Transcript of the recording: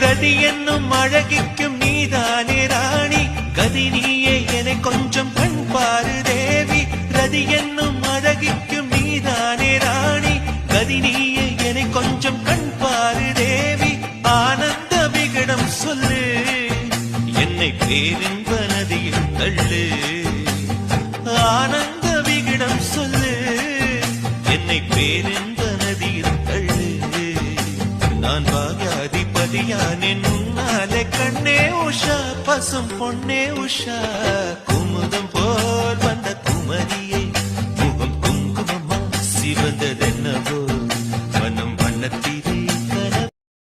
ரதி என்னும் அழகிக்கும் நீதானே ராணி. கதி நீயே என கொஞ்சம் கண் பாரு தேவி. ரதி என்னும் அழகிக்கும் நீதானே ராணி. கதி நீயே என கொஞ்சம் கண் பாரு தேவி. ஆனந்த விகடம் சொல்லு. என்னை பேரின்ப நதியில் தள்ளு. ஆனந்த விகடம் சொல்லு. என்னை பேரின்ப நதியில் தள்ளு. நான் மதியானே நுண்ணாலே கண்ணே உஷா பசும் பொன்னே உஷா. குமுதம் போல் வந்த குமரியை முகம் குங்குமமா சிவந்தது